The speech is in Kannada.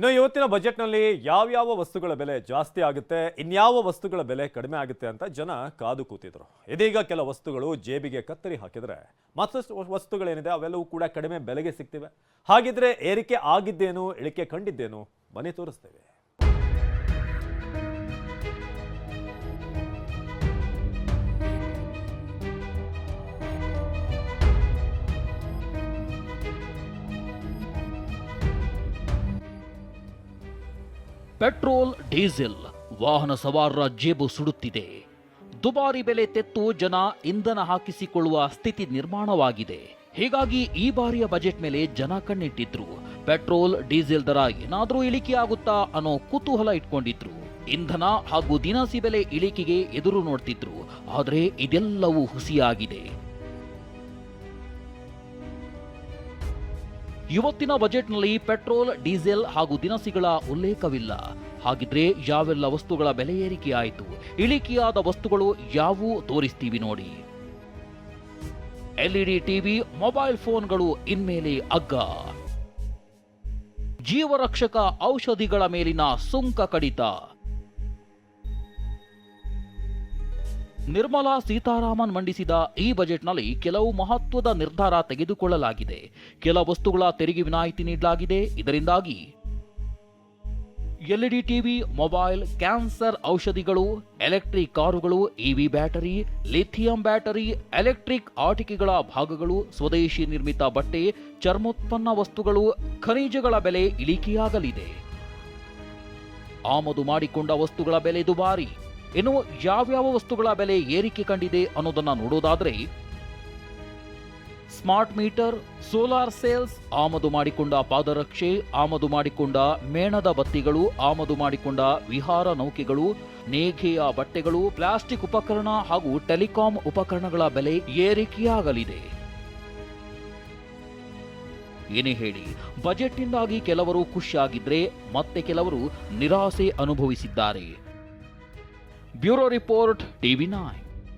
ಇನ್ನು ಇವತ್ತಿನ ಬಜೆಟ್ನಲ್ಲಿ ಯಾವ್ಯಾವ ವಸ್ತುಗಳ ಬೆಲೆ ಜಾಸ್ತಿ ಆಗುತ್ತೆ, ಇನ್ಯಾವ ವಸ್ತುಗಳ ಬೆಲೆ ಕಡಿಮೆ ಆಗುತ್ತೆ ಅಂತ ಜನ ಕಾದು ಕೂತಿದ್ರು. ಇದೀಗ ಕೆಲ ವಸ್ತುಗಳು ಜೇಬಿಗೆ ಕತ್ತರಿ ಹಾಕಿದ್ರೆ ಮತ್ತಷ್ಟು ವಸ್ತುಗಳೇನಿದೆ ಅವೆಲ್ಲವೂ ಕೂಡ ಕಡಿಮೆ ಬೆಲೆಗೆ ಸಿಗ್ತಿವೆ. ಹಾಗಿದ್ರೆ ಏರಿಕೆ ಆಗಿದ್ದೇನು, ಇಳಿಕೆ ಕಂಡಿದ್ದೇನು ಬನ್ನಿ ತೋರಿಸ್ತೇವೆ. ಪೆಟ್ರೋಲ್, ಡೀಸೆಲ್, ವಾಹನ ಸವಾರರ ಜೇಬು ಸುಡುತ್ತಿದೆ. ದುಬಾರಿ ಬೆಲೆ ತೆತ್ತು ಜನ ಇಂಧನ ಹಾಕಿಸಿಕೊಳ್ಳುವ ಸ್ಥಿತಿ ನಿರ್ಮಾಣವಾಗಿದೆ. ಹೀಗಾಗಿ ಈ ಬಾರಿಯ ಬಜೆಟ್ ಮೇಲೆ ಜನ ಕಣ್ಣಿಟ್ಟಿದ್ರು. ಪೆಟ್ರೋಲ್, ಡೀಸೆಲ್ ದರ ಏನಾದರೂ ಇಳಿಕೆಯಾಗುತ್ತಾ ಅನ್ನೋ ಕುತೂಹಲ ಇಟ್ಕೊಂಡಿದ್ರು. ಇಂಧನ ಹಾಗೂ ದಿನಸಿ ಬೆಲೆ ಇಳಿಕೆಗೆ ಎದುರು ನೋಡ್ತಿದ್ರು. ಆದರೆ ಇದೆಲ್ಲವೂ ಹುಸಿಯಾಗಿದೆ. ಇವತ್ತಿನ ಬಜೆಟ್ನಲ್ಲಿ ಪೆಟ್ರೋಲ್, ಡೀಸೆಲ್ ಹಾಗೂ ದಿನಸಿಗಳ ಉಲ್ಲೇಖವಿಲ್ಲ. ಹಾಗಿದ್ರೆ ಯಾವೆಲ್ಲ ವಸ್ತುಗಳ ಬೆಲೆ ಏರಿಕೆಯಾಯಿತು, ಇಳಿಕೆಯಾದ ವಸ್ತುಗಳು ಯಾವುವು ತೋರಿಸ್ತೀವಿ ನೋಡಿ. ಎಲ್ಇಡಿ ಟಿವಿ, ಮೊಬೈಲ್ ಫೋನ್ಗಳು ಇನ್ಮೇಲೆ ಅಗ್ಗ ಜೀವರಕ್ಷಕ ಔಷಧಿಗಳ ಮೇಲಿನ ಸುಂಕ ಕಡಿತ. ನಿರ್ಮಲಾ ಸೀತಾರಾಮನ್ ಮಂಡಿಸಿದ ಈ ಬಜೆಟ್ನಲ್ಲಿ ಕೆಲವು ಮಹತ್ವದ ನಿರ್ಧಾರ ತೆಗೆದುಕೊಳ್ಳಲಾಗಿದೆ. ಕೆಲ ವಸ್ತುಗಳ ತೆರಿಗೆ ವಿನಾಯಿತಿ ನೀಡಲಾಗಿದೆ. ಇದರಿಂದಾಗಿ ಎಲ್ಇಡಿ ಟಿವಿ, ಮೊಬೈಲ್, ಕ್ಯಾನ್ಸರ್ ಔಷಧಿಗಳು, ಎಲೆಕ್ಟ್ರಿಕ್ ಕಾರುಗಳು EV battery, lithium battery, electric ಆಟಿಕೆಗಳ ಭಾಗಗಳು, ಸ್ವದೇಶಿ ನಿರ್ಮಿತ ಬಟ್ಟೆ, ಚರ್ಮೋತ್ಪನ್ನ ವಸ್ತುಗಳು, ಖನಿಜಗಳ ಬೆಲೆ ಇಳಿಕೆಯಾಗಲಿದೆ. ಆಮದು ಮಾಡಿಕೊಂಡ ವಸ್ತುಗಳ ಬೆಲೆ ದುಬಾರಿ. ಇನ್ನು ಯಾವ್ಯಾವ ವಸ್ತುಗಳ ಬೆಲೆ ಏರಿಕೆ ಕಂಡಿದೆ ಅನ್ನೋದನ್ನ ನೋಡೋದಾದ್ರೆ, ಸ್ಮಾರ್ಟ್ ಮೀಟರ್, ಸೋಲಾರ್ ಸೇಲ್ಸ್, ಆಮದು ಮಾಡಿಕೊಂಡ ಪಾದರಕ್ಷೆ, ಆಮದು ಮಾಡಿಕೊಂಡ ಮೇಣದ ಬತ್ತಿಗಳು, ಆಮದು ಮಾಡಿಕೊಂಡ ವಿಹಾರ ನೌಕೆಗಳು ನೇಗೆಯ ಬಟ್ಟೆಗಳು, ಪ್ಲಾಸ್ಟಿಕ್ ಉಪಕರಣ ಹಾಗೂ ಟೆಲಿಕಾಂ ಉಪಕರಣಗಳ ಬೆಲೆ ಏರಿಕೆಯಾಗಲಿದೆ. ಏನೇ ಹೇಳಿ, ಬಜೆಟ್ನಿಂದಾಗಿ ಕೆಲವರು ಖುಷಿಯಾಗಿದ್ರೆ ಮತ್ತೆ ಕೆಲವರು ನಿರಾಸೆ ಅನುಭವಿಸಿದ್ದಾರೆ. Bureau Report TV9.